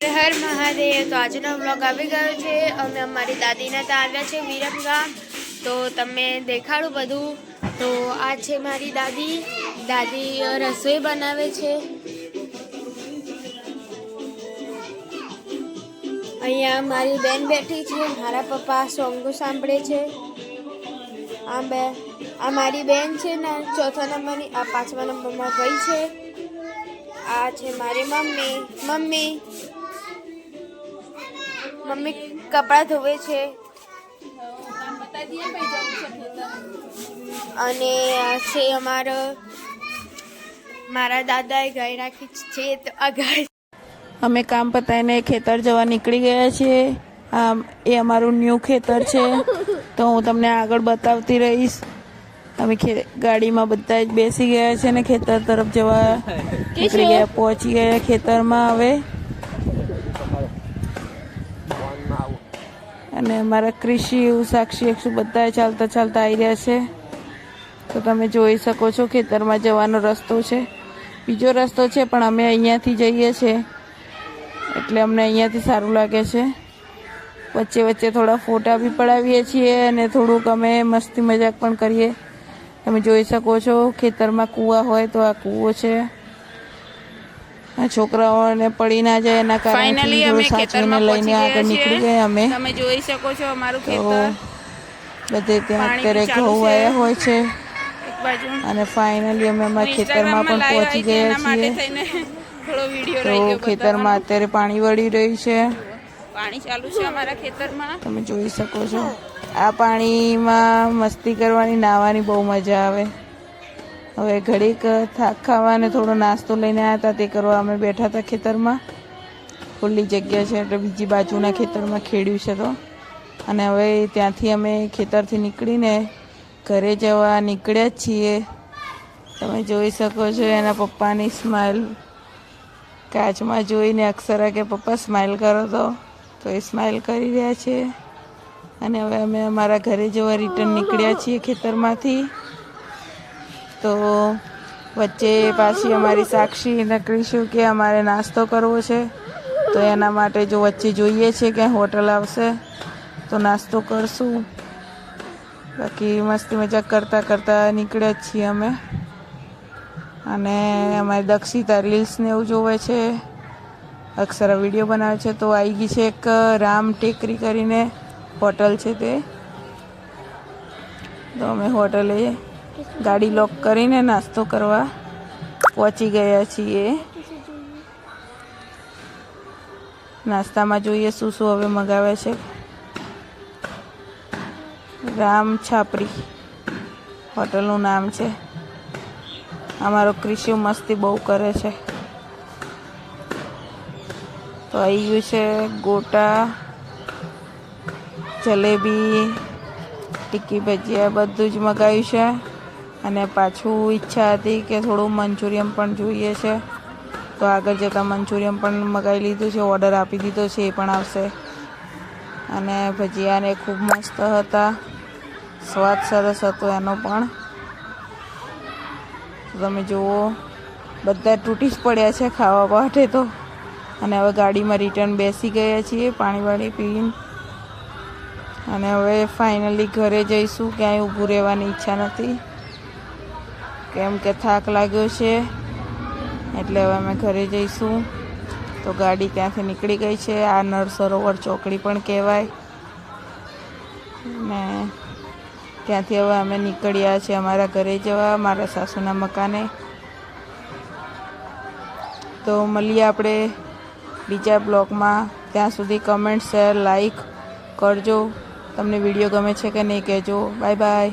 હર મહાદેવ. તો આજનો બ્લોગ આવી ગયો છે. અમે અમારી દાદીના ત્યાં આવ્યા છે વિરમગામ તો તમે દેખાડું બધું. તો આ છે મારી દાદી. દાદી રસોઈ બનાવે છે. અહીંયા મારી બેન બેઠી છે. મારા પપ્પા સોંગો સાંભળે છે. આ બે, આ મારી બેન છે ને, ચોથા નંબરની, આ પાંચમા નંબરમાં ભાઈ છે. આ છે મારી મમ્મી. મમ્મી મમ્મી કપડાં ધોવે છે. અને આ છે અમારો મારા દાદાએ ગાય રાખી છે તો આ ગાય અમે કામ પતાવીને ખેતર જવા નીકળી ગયા છીએ. આમ એ અમારું ન્યૂ ખેતર છે. તો હું તમને આગળ બતાવતી રહીશ. અમે ખે- ગાડીમાં બધા જ બેસી ગયા છે ને ખેતર તરફ જવા નીકળી ગયા પહોંચી ગયા ખેતરમાં હવે. અને મારા કૃષિ સાક્ષી શું બધા ચાલતા ચાલતા આવી રહ્યા છે. તો તમે જોઈ શકો છો ખેતરમાં જવાનો રસ્તો છે. બીજો રસ્તો છે, પણ અમે અહીંયાથી જઈએ છીએ એટલે અમને અહીંયાથી સારું લાગે છે. વચ્ચે વચ્ચે થોડા ફોટા બી પડાવીએ છીએ અને થોડુંક અમે મસ્તી મજાક પણ કરીએ. તમે જોઈ શકો છો ખેતરમાં કૂવા હોય તો આ કૂવો છે. છોકરાઓને પડી ના જાય એના કારણે અમે ખેતરમાં લઈને આગળ નીકળી ગયા અમે. તમે જોઈ શકો છો અમારું ખેતર. બધે ત્યાં અત્યારે ઘઉં આવ્યા હોય છે. અને ફાઇનલી અમે અમારા ખેતરમાં પણ પહોંચી ગયા છીએ. તો ખેતરમાં અત્યારે પાણી વળી રહ્યું છે. પાણી ચાલુ છે અમારા ખેતરમાં. તમે જોઈ શકો છો. આ પાણીમાં મસ્તી કરવાની નાવાની બહુ મજા આવે. હવે ઘડીક થાક ખાવા અને થોડો નાસ્તો લઈને આવ્યા હતા તે કરવા અમે બેઠા હતા ખેતરમાં. ખુલ્લી જગ્યા છે એટલે બીજી બાજુના ખેતરમાં ખેડ્યું છે તો. અને હવે ત્યાંથી અમે ખેતરથી નીકળીને ઘરે જવા નીકળ્યા જ છીએ. તમે જોઈ શકો છો એના પપ્પાની સ્માઇલ કાચમાં જોઈને અક્ષરા કે, પપ્પા સ્માઇલ કરો તો. તો એ સ્માઇલ કરી રહ્યા છે. અને હવે અમે અમારા ઘરે જવા રિટર્ન નીકળ્યા છીએ ખેતરમાંથી. તો વચ્ચે પાછી અમારી સાક્ષી નકળીશું કે અમારે નાસ્તો કરવો છે. તો એના માટે જો વચ્ચે જોઈએ છે કે હોટલ આવશે, તો નાસ્તો કરશું. બાકી મસ્તી મજાક કરતાં કરતાં નીકળ્યા જ છીએ અમે. અને અમારી દક્ષિતા રીલ્સને એવું જોવે છે. અક્ષરા વીડિયો બનાવે છે. તો આવી ગઈ છે એક રામ ટેકરી કરીને હોટલ છે તે. તો અમે હોટલે ગાડી લોક કરીને નાસ્તો કરવા પહોંચી ગયા છીએ. નાસ્તામાં જોઈએ શું શું હવે મગાવે છે. રામ છાપરી. હોટલનું નામ છે. અમારો કૃષિ મસ્તી બહુ કરે છે. તો આવી ગયું છે ગોટા, જલેબી, ટીકી ભજીયા બધું જ મગાવ્યું છે. અને પાછું ઈચ્છા હતી કે થોડું મંચુરિયન પણ જોઈએ છે. તો આગળ જતાં મંચુરિયન પણ મગાવી લીધું છે, ઓર્ડર આપી દીધો છે, એ પણ આવશે. અને ભજીયાને ખૂબ મસ્ત હતા. સ્વાદ સરસ હતો એનો પણ. તમે જુઓ, બધા તૂટી જ પડ્યા છે ખાવા માટે તો. અને હવે ગાડીમાં રિટર્ન બેસી ગયા છીએ પાણી વાણી પીને. અને હવે ફાઇનલી ઘરે જઈશું, ક્યાંય ઊભું રહેવાની ઈચ્છા નથી. કેમ કે થાક લાગ્યો છે. એટલે હવે અમે ઘરે જઈશું. તો ગાડી ત્યાંથી નીકળી ગઈ છે. આ નળ સરોવર ચોકડી પણ કહેવાય. ને ત્યાંથી હવે અમે નીકળ્યા છીએ અમારા ઘરે જવા, મારા સાસુના મકાને. તો મળીએ આપણે બીજા બ્લોગમાં. ત્યાં સુધી કમેન્ટ શેર લાઈક કરજો. તમને વીડિયો ગમે છે કે નહીં કહેજો. Bye bye